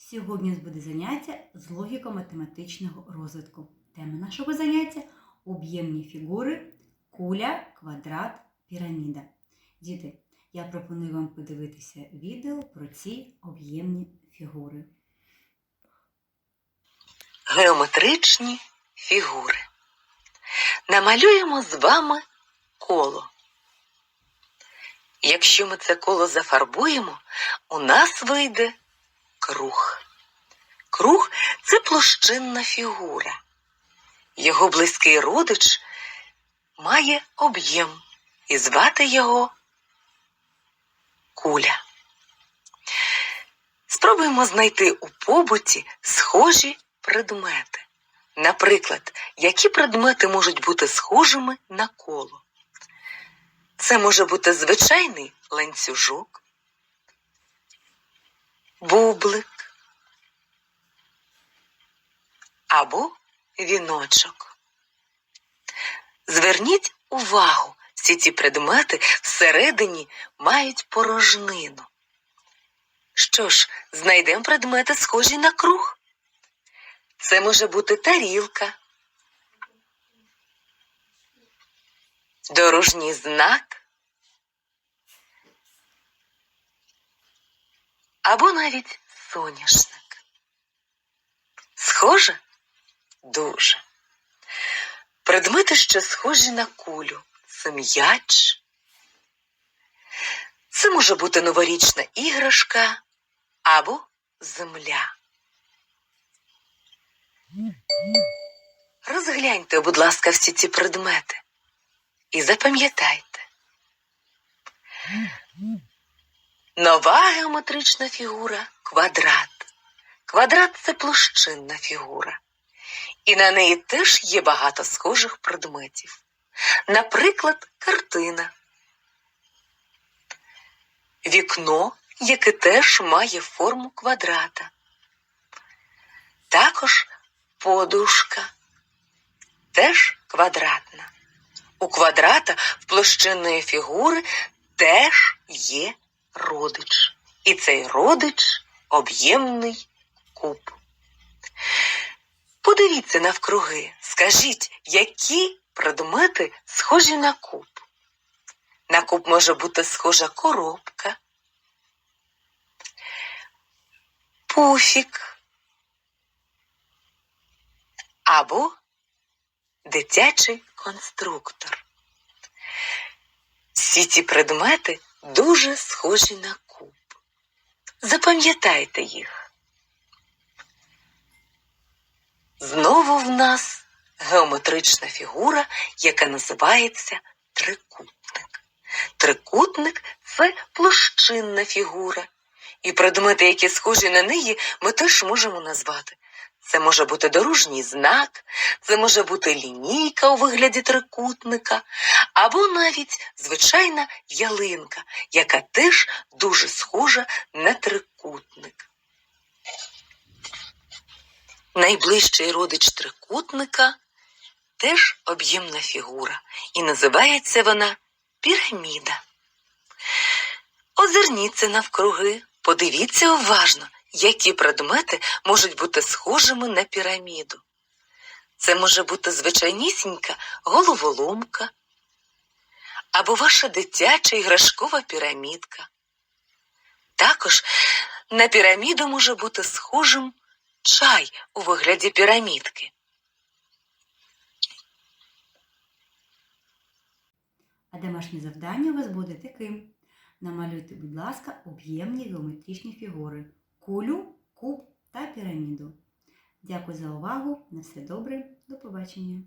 Сьогодні у нас буде заняття з логіко-математичного розвитку. Тема нашого заняття об'ємні фігури, куля, квадрат, піраміда. Діти, я пропоную вам подивитися відео про ці об'ємні фігури. Геометричні фігури. Намалюємо з вами коло. Якщо ми це коло зафарбуємо, у нас вийде круг. Круг це площинна фігура. Його близький родич має об'єм і звати його куля. Спробуємо знайти у побуті схожі предмети. Наприклад, які предмети можуть бути схожими на коло? Це може бути звичайний ланцюжок, бублик або віночок. Зверніть увагу, всі ці предмети всередині мають порожнину. Що ж, знайдемо предмети схожі на круг. Це може бути тарілка, дорожній знак або навіть соняшник. Схоже? Дуже. Предмети, що схожі на кулю. Це м'яч. Це може бути новорічна іграшка або земля. Розгляньте, будь ласка, всі ці предмети і запам'ятайте. Нова геометрична фігура квадрат. Квадрат це площинна фігура. І на неї теж є багато схожих предметів. Наприклад, картина. Вікно, яке теж має форму квадрата. Також подушка теж квадратна. У квадрата в площинної фігури теж є родич. І цей родич об'ємний куб. Подивіться навкруги, скажіть, які предмети схожі на куб. На куб може бути схожа коробка, пуфік або дитячий конструктор. Всі ці предмети дуже схожі на куб. Запам'ятайте їх. Знову в нас геометрична фігура, яка називається трикутник. Трикутник це площинна фігура. І предмети, які схожі на неї, ми теж можемо назвати. Це може бути дорожній знак, це може бути лінійка у вигляді трикутника, або навіть звичайна ялинка, яка теж дуже схожа на трикутник. Найближчий родич трикутника теж об'ємна фігура, і називається вона піраміда. Озирніться навкруги, подивіться уважно, які предмети можуть бути схожими на піраміду. Це може бути звичайнісінька головоломка або ваша дитяча іграшкова пірамідка. Також на піраміду може бути схожим чай у вигляді пірамідки. А домашнє завдання у вас буде таким. Намалюйте, будь ласка, об'ємні геометричні фігури кулю, куб та піраміду. Дякую за увагу. На все добре. До побачення.